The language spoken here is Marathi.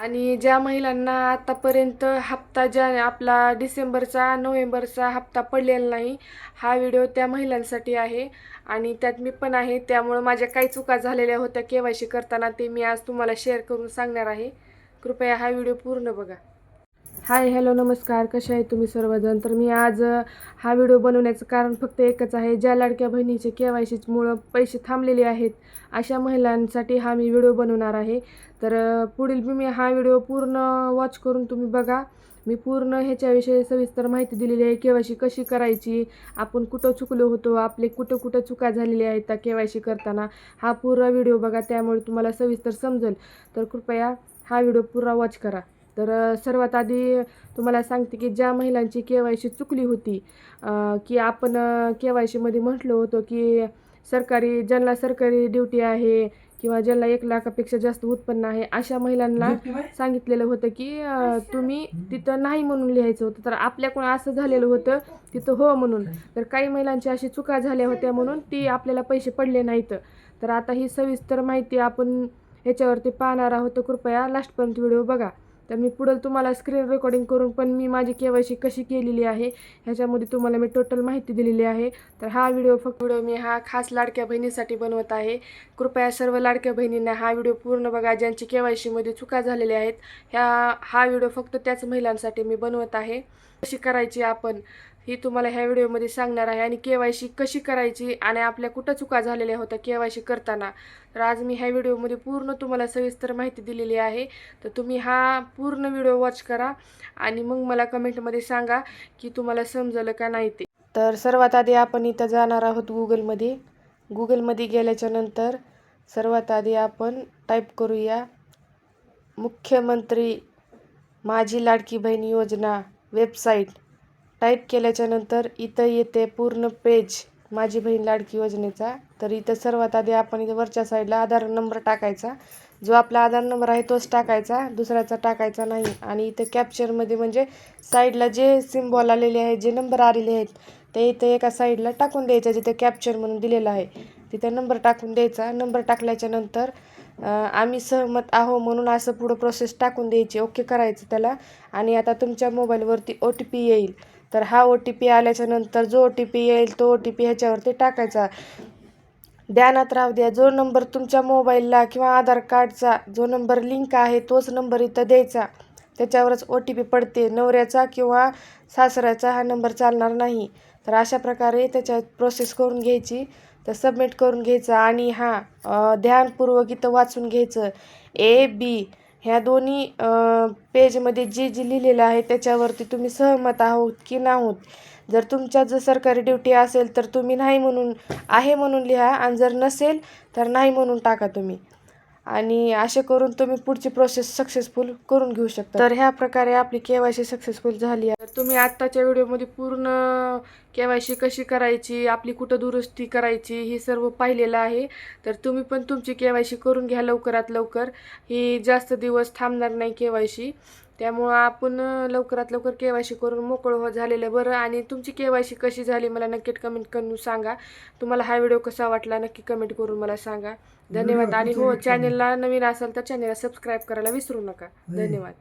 आणि ज्या महिलांना आतापर्यंत हप्ता ज्या आपला डिसेंबरचा नोव्हेंबरचा हप्ता पडलेला नाही हा व्हिडिओ त्या महिलांसाठी आहे. आणि त्यात मी पण आहे त्यामुळं माझ्या काही चुका झालेल्या होत्या के वाय सी करताना ते मी आज तुम्हाला शेअर करून सांगणार आहे. कृपया हा व्हिडिओ पूर्ण बघा. हाय हॅलो नमस्कार. कसे आहे तुम्ही सर्वजण? तर मी आज हा व्हिडिओ बनवण्याचं कारण फक्त एकच आहे. ज्या लाडक्या बहिणीचे के वाय सीमुळं पैसे थांबलेले आहेत अशा महिलांसाठी हा मी व्हिडिओ बनवणार आहे. तर पुढील मी हा व्हिडिओ पूर्ण वॉच करून तुम्ही बघा. मी पूर्ण ह्याच्याविषयी सविस्तर माहिती दिलेली आहे. के वाय सी कशी करायची? आपण कुठं चुकलो होतो? आपले कुठं कुठं चुका झालेल्या आहेत त्या के वाय सी करताना? हा पूर्ण व्हिडिओ बघा. त्यामुळे तुम्हाला सविस्तर समजेल. तर कृपया हा व्हिडिओ पुरा वॉच करा. तर सर्वात आधी तुम्हाला सांगते की ज्या महिलांची के वाय सी चुकली होती की आपण के वाय सीमध्ये म्हटलं होतं की सरकारी ज्यांना सरकारी ड्युटी आहे किंवा ज्यांना एक लाखापेक्षा जास्त उत्पन्न आहे अशा महिलांना सांगितलेलं होतं की तुम्ही तिथं नाही म्हणून लिहायचं होतं. तर आपल्याकडून असं झालेलं होतं तिथं हो म्हणून. तर काही महिलांची अशी चुका झाल्या होत्या म्हणून ती आपल्याला पैसे पडले नाहीत. तर आता ही सविस्तर माहिती आपण ह्याच्यावरती पाहणार आहोत. तर कृपया लास्टपर्यंत व्हिडिओ बघा. तर मी पुढं तुम्हाला स्क्रीन रेकॉर्डिंग करून पण मी माझी के वाय सी कशी केलेली आहे ह्याच्यामध्ये तुम्हाला मी टोटल माहिती दिलेली आहे. तर हा व्हिडिओ फक्त व्हिडिओ मी हा खास लाडक्या बहिणीसाठी बनवत आहे. कृपया सर्व लाडक्या बहिणींना हा व्हिडिओ पूर्ण बघा ज्यांची के वाय सीमध्ये चुका झालेल्या आहेत. ह्या हा व्हिडिओ फक्त त्याच महिलांसाठी मी बनवत आहे. कशी करायची आपण? ही तुम्हाला ह्या व्हिडिओमध्ये सांगणार आहे. आणि के वाय सी कशी करायची आणि आपल्या कुठं चुका झालेल्या होत्या के वाय सी करताना. तर आज मी ह्या व्हिडिओमध्ये पूर्ण तुम्हाला सविस्तर माहिती दिलेली आहे. तर तुम्ही हा पूर्ण व्हिडिओ वॉच करा आणि मग मला कमेंटमध्ये सांगा की तुम्हाला समजलं का नाही ते. तर सर्वात आधी आपण इथं जाणार आहोत गुगलमध्ये. गुगलमध्ये गेल्याच्यानंतर सर्वात आधी आपण टाईप करूया मुख्यमंत्री माझी लाडकी बहीण योजना वेबसाईट टाईप केल्याच्यानंतर इथं येते पूर्ण पेज माझी बहीण लाडकी योजनेचा. तर इथं सर्वात आधी आपण इथं वरच्या साईडला आधार नंबर टाकायचा. जो आपला आधार नंबर आहे तोच टाकायचा. दुसऱ्याचा टाकायचा नाही. आणि इथं कॅप्चरमध्ये म्हणजे साईडला जे सिम्बॉल आलेले आहेत जे नंबर आलेले आहेत ते इथं एका साईडला टाकून द्यायचं जिथं कॅप्चर म्हणून दिलेलं आहे. तिथं नंबर टाकून द्यायचा. नंबर टाकल्याच्या नंतर आम्ही सहमत आहो म्हणून असं पुढं प्रोसेस टाकून द्यायची. ओके करायचं त्याला. आणि आता तुमच्या मोबाईलवरती ओ टी पी येईल. तर हा ओ टी पी आल्याच्यानंतर जो ओ टी पी येईल तो ओ टी पी ह्याच्यावरती टाकायचा. ध्यानात राहू द्या. जो नंबर तुमच्या मोबाईलला किंवा आधार कार्डचा जो नंबर लिंक आहे तोच नंबर इथं द्यायचा. त्याच्यावरच ओ टी पी पडते. नवऱ्याचा किंवा सासऱ्याचा हा नंबर चालणार नाही. तर अशा प्रकारे त्याच्यात प्रोसेस करून घ्यायची. तर सबमिट करून घ्यायचं आणि हा ध्यानपूर्वक इथं वाचून घ्यायचं. ए बी ह्या दोन्ही पेजमध्ये जे जे लिहिलेलं आहे त्याच्यावरती तुम्ही सहमत आहोत की नाहोत. जर तुमच्या जर सरकारी ड्युटी असेल तर तुम्ही नाही म्हणून आहे म्हणून लिहा आणि जर नसेल तर नाही म्हणून टाका तुम्ही. आणि असे करून तुम्ही पुढची प्रोसेस सक्सेसफुल करून घेऊ शकता. तर ह्या प्रकारे आपली के वाय सी सक्सेसफुल झाली आहे. तर तुम्ही आत्ताच्या व्हिडिओमध्ये पूर्ण के वाय सी कशी करायची आपली कुठं दुरुस्ती करायची हे सर्व पाहिलेलं आहे. तर तुम्ही पण तुमची के वाय सी करून घ्या लवकरात लवकर. ही जास्त दिवस थांबणार नाही के वाय सी त्यामुळं आपण लवकरात लवकर के वाय सी करून मोकळं हो झालेलं बरं. आणि तुमची के वाय सी कशी झाली मला नक्की कमेंट करून सांगा. तुम्हाला हा व्हिडिओ कसा वाटला नक्की कमेंट करून मला सांगा. धन्यवाद. आणि हो चॅनेलला नवीन असाल तर चॅनेलला सबस्क्राईब करायला विसरू नका. धन्यवाद.